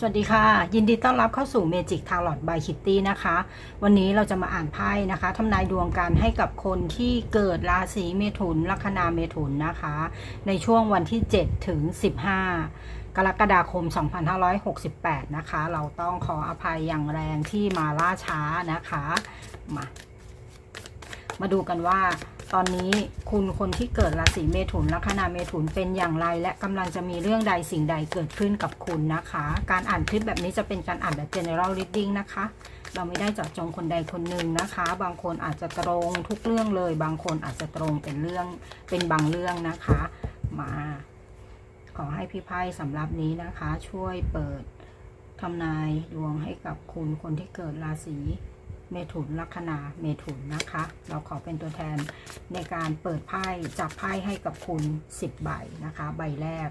สวัสดีค่ะ ยินดีต้อนรับเข้าสู่ Magic Tarot by Kitty นะคะ วันนี้เราจะมาอ่านไพ่นะคะทำนายดวงกันให้กับคนที่เกิดราศีเมถุนลัคนาเมถุนนะคะ ในช่วงวันที่ 7 ถึง 15 กรกฎาคม 2568 นะคะ เราต้องขออภัยอย่างแรงที่มาล่าช้านะคะ มา มาดูกันว่า ตอนนี้คุณคนที่เกิดราศีเมถุนลัคนาเมถุนเป็นอย่างไร และกำลังจะมีเรื่องใดสิ่งใดเกิดขึ้นกับคุณนะคะ การอ่านคลิปแบบนี้จะเป็นการอ่านแบบ general reading นะคะ เราไม่ได้เจาะจงคนใดคนหนึ่งนะคะ บางคนอาจจะตรงทุกเรื่องเลย บางคนอาจจะตรงเป็นเรื่องเป็นบางเรื่องนะคะ มาขอให้พี่ไพ่สำหรับนี้นะคะ ช่วยเปิดทำนายดวงให้กับคุณคนที่เกิดราศี เมถุนลัคนาเมถุนนะคะ เราขอเป็นตัวแทนในการเปิดไพ่จับไพ่ให้กับคุณ 10 ใบนะคะ ใบแรก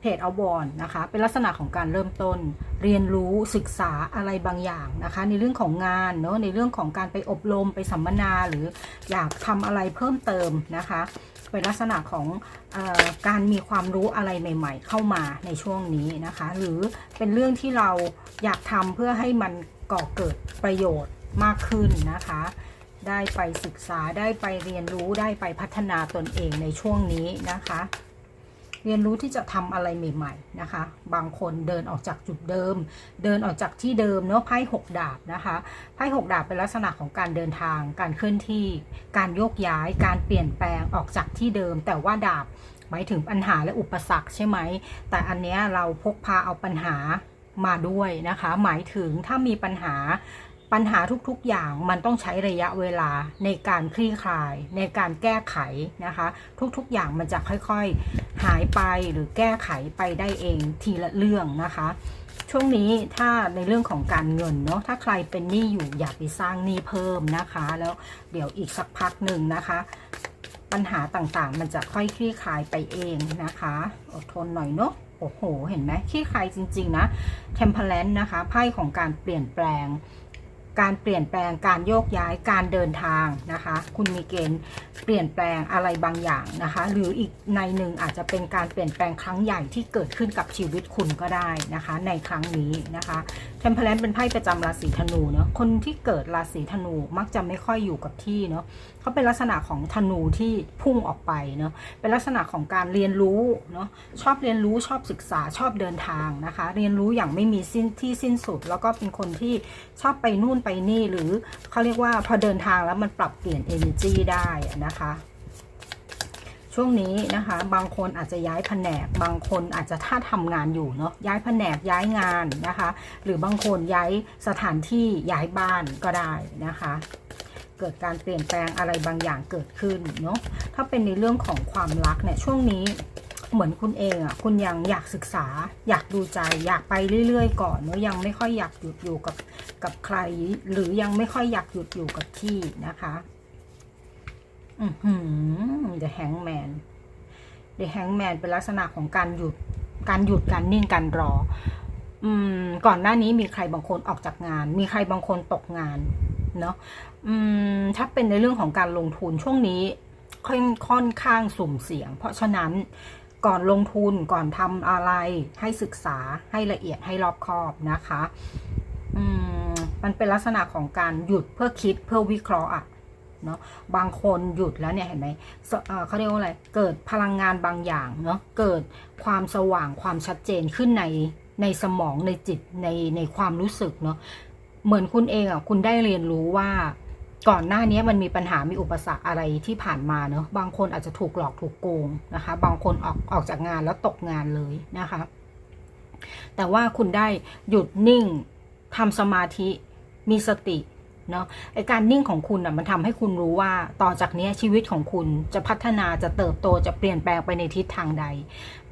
เพจเอาบอลนะคะ เป็นลักษณะของการเริ่มต้นเรียนรู้ศึกษาอะไรบางอย่างนะคะ ในเรื่องของงานเนาะในเรื่องของการไปอบรมไปสัมมนาหรืออยากทำอะไรเพิ่มเติมนะคะ เป็นลักษณะของออการมีความรู้อะไรใหม่ ๆ เข้ามาในช่วงนี้นะคะ หรือเป็นเรื่องที่เราอยากทำเพื่อให้มัน ก่อเกิดประโยชน์มากขึ้นนะคะ ได้ไปศึกษาได้ไปเรียนรู้ได้ไปพัฒนาตนเองในช่วงนี้นะคะ เรียนรู้ที่จะทำอะไรใหม่ ๆนะคะ บางคนเดินออกจากจุดเดิม เดินออกจากที่เดิมเนาะไพ่หกดาบนะคะไพ่หกดาบเป็นลักษณะของการเดินทาง การเคลื่อนที่ การโยกย้าย การเปลี่ยนแปลงออกจากที่เดิม แต่ว่าดาบหมายถึงปัญหาและอุปสรรคใช่ไหม แต่อันเนี้ยเราพกพาเอาปัญหา มาด้วยนะคะ หมายถึงถ้ามีปัญหาปัญหาทุกๆอย่างมันต้องใช้ระยะเวลาในการคลี่คลาย ในการแก้ไขนะคะ ทุกๆอย่างมันจะค่อยๆหายไปหรือแก้ไขไปได้เองทีละเรื่องนะคะ ช่วงนี้ถ้าในเรื่องของการเงินเนาะถ้าใครเป็นหนี้อยู่อย่าไปสร้างหนี้เพิ่มนะคะ แล้วเดี๋ยวอีกสักพักหนึ่งนะคะ ปัญหาต่างๆ มันจะค่อยคลี่คลายไปเองนะคะ อดทนหน่อยเนาะโอ้โห เห็นไหมคลี่คลายจริง ๆ นะ Temperance นะคะ ไพ่ของการเปลี่ยนแปลง การเปลี่ยนแปลงการโยกย้ายการเดินทางนะคะ คุณมีเกณฑ์เปลี่ยนแปลงอะไรบางอย่างนะคะ หรืออีกในหนึ่งอาจจะเป็นการเปลี่ยนแปลงครั้งใหญ่ที่เกิดขึ้นกับชีวิตคุณก็ได้นะคะ ในครั้งนี้นะคะเทมเพลนเป็นไพ่ประจำราศีธนูเนาะคนที่เกิดราศีธนูมักจะไม่ค่อยอยู่กับที่เนาะเขาเป็นลักษณะของธนูที่พุ่งออกไปเนาะเป็นลักษณะของการเรียนรู้เนาะชอบเรียนรู้ชอบศึกษาชอบเดินทางนะคะ เรียนรู้อย่างไม่มีสิ้นที่สิ้นสุด แล้วก็เป็นคนที่ชอบไปนู่นไปนี่หรือเขาเรียกว่าพอเดินทางแล้วมันปรับเปลี่ยน energy ได้นะคะช่วงนี้นะคะบางคนอาจจะย้ายแผนก บางคนอาจจะถ้าทำงานอยู่เนาะย้ายแผนกย้ายงานนะคะ หรือบางคนย้ายสถานที่ย้ายบ้านก็ได้นะคะ เกิดการเปลี่ยนแปลงอะไรบางอย่างเกิดขึ้นเนาะถ้าเป็นในเรื่องของความรักเนี่ยช่วงนี้ เหมือนคุณเองอะคุณยังอยากศึกษา อยากดูใจ อยากไปเรื่อยๆ ก่อนเนาะยังไม่ค่อยอยากหยุดอยู่กับกับใคร หรือยังไม่ค่อยอยากหยุดอยู่กับที่นะคะอือหือ The Hangman The Hangman เป็นลักษณะของการหยุดการหยุดการนิ่งการรอ อืม ก่อนหน้านี้มีใครบางคนออกจากงาน มีใครบางคนตกงานเนาะอืม ถ้าเป็นในเรื่องของการลงทุนช่วงนี้ค่อนค่อนข้างสุ่มเสี่ยง เพราะฉะนั้น ก่อนลงทุนก่อนทำอะไรให้ศึกษาให้ละเอียดให้รอบคอบนะคะอืมมันเป็นลักษณะของการหยุดเพื่อคิดเพื่อวิเคราะห์อะเนาะบางคนหยุดแล้วเนี่ยเห็นไหมเออเขาเรียกว่าอะไรเกิดพลังงานบางอย่างเนาะเกิดความสว่างความชัดเจนขึ้นในในสมองในจิตในในความรู้สึกเนาะเหมือนคุณเองอะคุณได้เรียนรู้ว่า ก่อนหน้านี้มันมีปัญหา มีอุปสรรคอะไรที่ผ่านมาเนาะบางคนอาจจะถูกหลอกถูกโกงนะคะ บางคนออกออกจากงานแล้วตกงานเลยนะคะ แต่ว่าคุณได้หยุดนิ่งทำสมาธิ มีสติ เนาะไอการนิ่งของคุณอะมันทำให้คุณรู้ว่าต่อจากนี้ชีวิตของคุณจะพัฒนาจะเติบโตจะเปลี่ยนแปลงไปในทิศทางใด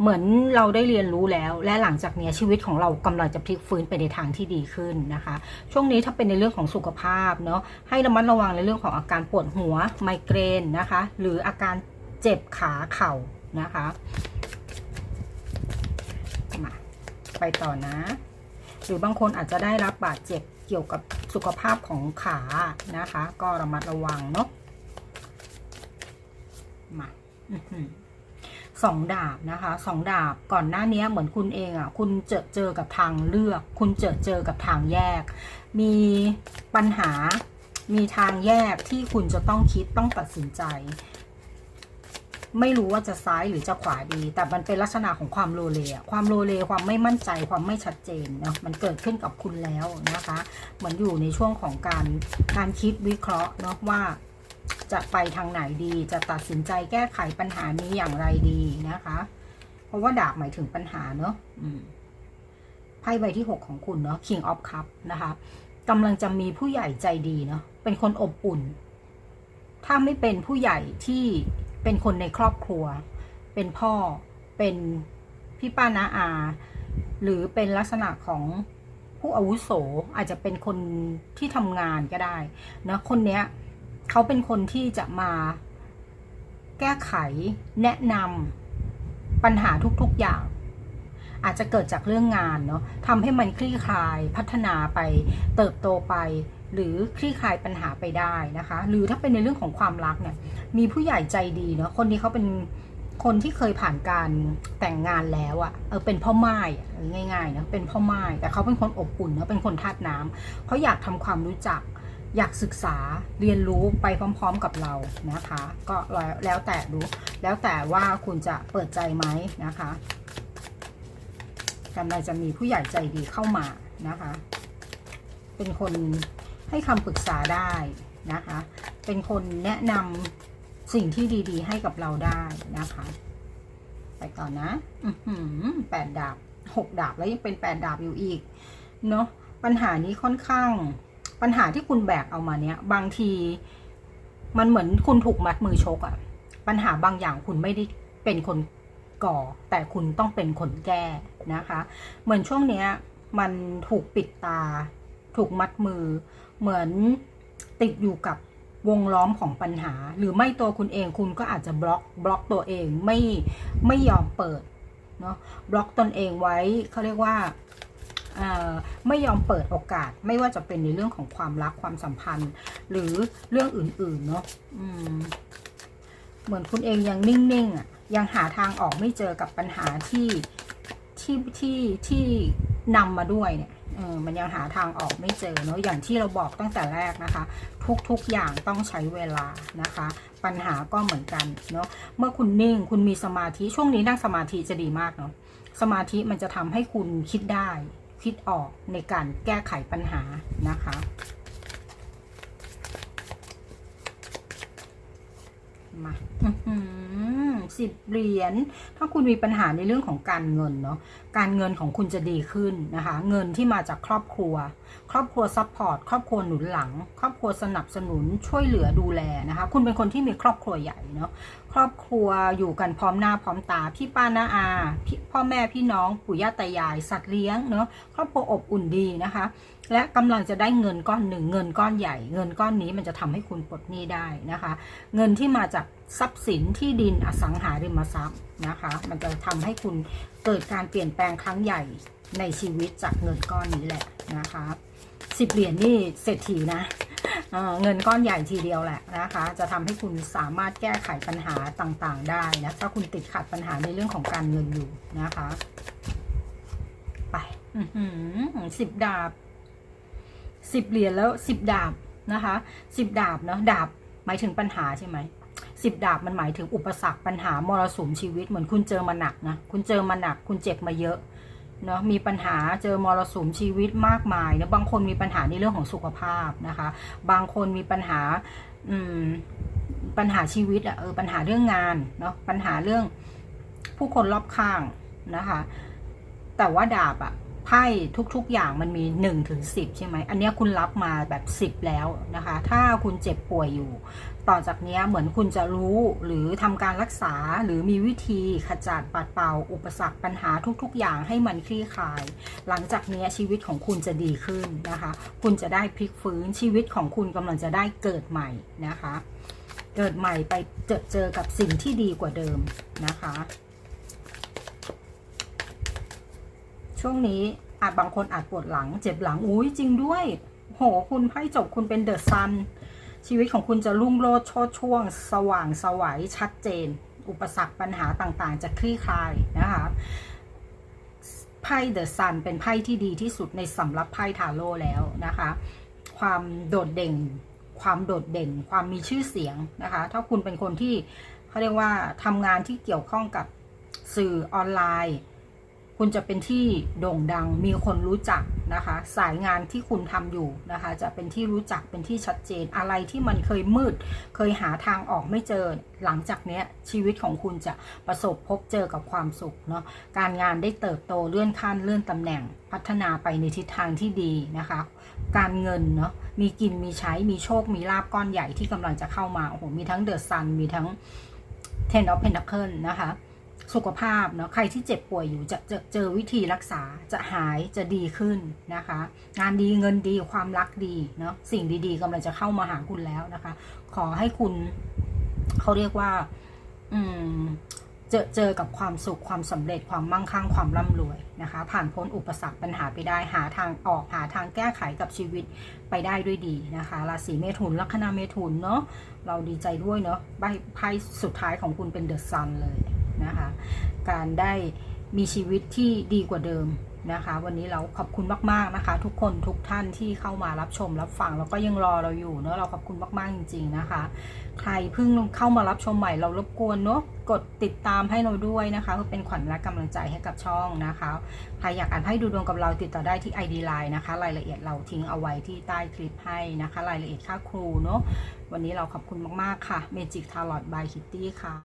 เหมือนเราได้เรียนรู้แล้ว และหลังจากนี้ชีวิตของเรากำลังจะพลิกฟื้นไปในทางที่ดีขึ้นนะคะ ช่วงนี้ถ้าเป็นในเรื่องของสุขภาพเนาะให้ระมัดระวังในเรื่องของอาการปวดหัวไมเกรนนะคะ หรืออาการเจ็บขาเข่านะคะมาไปต่อนะ หรือบางคนอาจจะได้รับบาดเจ็บเกี่ยวกับ สุขภาพของขานะคะ ก็ระมัดระวังเนาะมาสองดาบนะคะสองดาบก่อนหน้านี้เหมือนคุณเองอะ คุณเจอเจอกับทางเลือก คุณเจอเจอกับทางแยก มีปัญหามีทางแยกที่คุณจะต้องคิดต้องตัดสินใจ ไม่รู้ว่าจะซ้ายหรือจะขวาดี แต่มันเป็นลักษณะของความโลเลความโลเลความไม่มั่นใจความไม่ชัดเจนเนาะมันเกิดขึ้นกับคุณแล้วนะคะ เหมือนอยู่ในช่วงของการการคิดวิเคราะห์เนาะว่าจะไปทางไหนดีจะตัดสินใจแก้ไขปัญหานี้อย่างไรดีนะคะ เพราะว่าดาบหมายถึงปัญหาเนาะไพ่ใบที่ 6 ของคุณเนาะ King of Cup นะคะกำลังจะมีผู้ใหญ่ใจดีเนาะเป็นคนอบอุ่น ถ้าไม่เป็นผู้ใหญ่ที่ เป็นคนในครอบครัว เป็นพ่อ เป็นพี่ป้านาอา หรือเป็นลักษณะของผู้อาวุโสอาจจะเป็นคนที่ทำงานก็ได้เนะคนเนี้ยเขาเป็นคนที่จะมาแก้ไขแนะนำปัญหาทุกๆอย่าง อาจจะเกิดจากเรื่องงานเนาะทำให้มันคลี่คลายพัฒนาไปเติบโตไป หรือคลี่คลายปัญหาไปได้นะคะ หรือถ้าเป็นในเรื่องของความรักเนี่ยมีผู้ใหญ่ใจดีเนาะคนนี้เขาเป็นคนที่เคยผ่านการแต่งงานแล้วอะ่ะเออเป็นพ่อไม้ง่ายๆเนาะเป็นพ่อไม้แต่เขาเป็นคนอบอุ่นเนาะเป็นคนธาตุน้ำเขาอยากทำความรู้จัก อยากศึกษาเรียนรู้ไปพร้อม ๆกับเรานะคะ ก็แล้วแล้วแต่รู้ แล้วแต่ว่าคุณจะเปิดใจไหมนะคะ กำลังจะมีผู้ใหญ่ใจดีเข้ามานะคะ เป็นคนให้คำปรึกษาได้นะคะ เป็นคนแนะนำสิ่งที่ดีๆ ให้กับเราได้นะคะ ไปก่อนนะแปดดาบหกดาบแล้วยังเป็นแปดดาบอยู่อีก เนาะปัญหานี้ค่อนข้าง ปัญหาที่คุณแบกเอามาเนี้ยบางทีมันเหมือนคุณถูกมัดมือชกอะปัญหาบางอย่างคุณไม่ได้เป็นคน ก่อ แต่คุณต้องเป็นคนแก้นะคะ เหมือนช่วงเนี้ยมันถูกปิดตา ถูกมัดมือ เหมือนติดอยู่กับวงล้อมของปัญหา หรือไม่ตัวคุณเองคุณก็อาจจะบล็อกบล็อกตัวเองไม่ไม่ยอมเปิดเนาะบล็อกตนเองไว้เขาเรียกว่าไม่ยอมเปิดโอกาสไม่ว่าจะเป็นในเรื่องของความรักความสัมพันธ์ หรือเรื่องอื่นๆเนาะเหมือนคุณเองยังนิ่งๆอะ ยังหาทางออกไม่เจอกับปัญหาที่ที่ที่ที่นำมาด้วยเนี่ยเออมันยังหาทางออกไม่เจอเนาะอย่างที่เราบอกตั้งแต่แรกนะคะ ทุกๆอย่างต้องใช้เวลานะคะ ปัญหาก็เหมือนกันเนาะเมื่อคุณนิ่งคุณมีสมาธิช่วงนี้นั่งสมาธิจะดีมากเนาะสมาธิมันจะทำให้คุณคิดได้ คิดออกในการแก้ไขปัญหานะคะมา สิบเหรียญ ถ้าคุณมีปัญหาในเรื่องของการเงินเนาะการเงินของคุณจะดีขึ้นนะคะ เงินที่มาจากครอบครัว ครอบครัวซัพพอร์ต ครอบครัวหนุนหลัง ครอบครัวสนับสนุนช่วยเหลือดูแลนะคะ คุณเป็นคนที่มีครอบครัวใหญ่เนาะ ครอบครัวอยู่กันพร้อมหน้าพร้อมตา พี่ป้าน้าอาพี่พ่อแม่พี่น้องปู่ย่าตายาย สัตว์เลี้ยงเนาะ ครอบครัวอบอุ่นดีนะคะ และกำลังจะได้เงินก้อนหนึ่งเงินก้อนใหญ่ เงินก้อนนี้มันจะทำให้คุณปลดหนี้ได้นะคะ เงินที่มาจากทรัพย์สินที่ดินอสังหาริมทรัพย์นะคะ มันจะทำให้คุณเกิดการเปลี่ยนแปลงครั้งใหญ่ในชีวิตจากเงินก้อนนี้แหละนะคะสิบเหรียญนี่เศรษฐีนะเเงินก้อนใหญ่ทีเดียวแหละนะคะ จะทำให้คุณสามารถแก้ไขปัญหาต่างๆ ได้นะถ้าคุณติดขัดปัญหาในเรื่องของการเงินอยู่นะคะ ไปสิบดาบสิบเหรียญแล้วสิบดาบนะคะสิบดาบเนาะดาบหมายถึงปัญหาใช่ไหม สิบดาบมันหมายถึงอุปสรรคปัญหามรสุมชีวิตเหมือนคุณเจอมาหนักนะคุณเจอมาหนัก คุณเจ็บมาเยอะเนาะมีปัญหาเจอมรสุมชีวิตมากมายนะบางคนมีปัญหาในเรื่องของสุขภาพนะคะ บางคนมีปัญหาอืมปัญหาชีวิตอะเออปัญหาเรื่องงานเนาะปัญหาเรื่องผู้คนรอบข้างนะคะ แต่ว่าดาบอะ ไพ่ทุกๆอย่างมันมี1นถึงสิใช่ไหม อันนี้คุณรับมาแบบ 10 แล้วนะคะ ถ้าคุณเจ็บป่วยอยู่ ต่อจากนี้เหมือนคุณจะรู้หรือทำการรักษาหรือมีวิธีขจัดปัดเป่า อุปสรรคปัญหาทุกๆ อย่างให้มันคลี่คลาย หลังจากนี้ชีวิตของคุณจะดีขึ้นนะคะ คุณจะได้พลิกฟื้นชีวิตของคุณกำลังจะได้เกิดใหม่นะคะ เกิดใหม่ไปเจอเจอกับสิ่งที่ดีกว่าเดิมนะคะ ช่วงนี้อาจบางคนอาจปวดหลัง เจ็บหลังอุ้ยจริงด้วย โห คุณไพ่จบคุณเป็นเดอะซัน ชีวิตของคุณจะรุ่งโรจน์โชดช่วง สว่างสวัยชัดเจน อุปสรรคปัญหาต่างๆ จะคลี่คลายนะคะไพ่เดอะซันเป็นไพ่ที่ดีที่สุดในสำหรับไพ่ทาโร่แล้วนะคะ ความโดดเด่น ความโดดเด่น ความมีชื่อเสียงนะคะ ถ้าคุณเป็นคนที่เขาเรียกว่าทำงานที่เกี่ยวข้องกับสื่อออนไลน์ คุณจะเป็นที่โด่งดังมีคนรู้จักนะคะ สายงานที่คุณทำอยู่นะคะ จะเป็นที่รู้จักเป็นที่ชัดเจนอะไรที่มันเคยมืด เคยหาทางออกไม่เจอหลังจากเนี้ยชีวิตของคุณจะประสบพบเจอกับความสุขเนาะการงานได้เติบโตเลื่อนขั้นเลื่อนตำแหน่งพัฒนาไปในทิศทางที่ดีนะคะ การเงินเนาะมีกินมีใช้มีโชคมีลาบก้อนใหญ่ที่กำลังจะเข้ามาโอ้โหมีทั้งเดอะซันมีทั้ง Ten of Pentacle นะคะ สุขภาพเนาะใครที่เจ็บป่วยอยู่จะจะเจอวิธีรักษาจะหายจะดีขึ้นนะคะ งานดีเงินดีความรักดีเนาะสิ่งดีๆกำลังจะเข้ามาหาคุณแล้วนะคะ ขอให้คุณเขาเรียกว่า อืมเจอเจอกับความสุขความสำเร็จความมั่งคั่งความร่ำรวยนะคะ ผ่านพ้นอุปสรรคปัญหาไปได้หาทางออกหาทางแก้ไขกับชีวิตไปได้ด้วยดีนะคะราศีเมถุนลัคนาเมถุนเนาะเราดีใจด้วยเนาะใบไพ่สุดท้ายของคุณเป็นเดอะซันเลย นะคะ การได้มีชีวิตที่ดีกว่าเดิมนะคะ วันนี้เราขอบคุณมากๆนะคะ ทุกคนทุกท่านที่เข้ามารับชมรับฟังแล้วก็ยังรอเราอยู่เนาะเราขอบคุณมากๆจริง ๆนะคะ ใครเพิ่งเข้ามารับชมใหม่เรารบกวนเนาะกดติดตามให้เราด้วยนะคะเพื่อเป็นขวัญและกำลังใจให้กับช่องนะคะใครอยากอ่านให้ดูดวงกับเราติดต่อได้ที่ ID Line นะคะ รายละเอียดเราทิ้งเอาไว้ที่ใต้คลิปให้นะคะ รายละเอียดค่าครูเนาะวันนี้เราขอบคุณมากๆค่ะ Magic Tarot by Kitty ค่ะ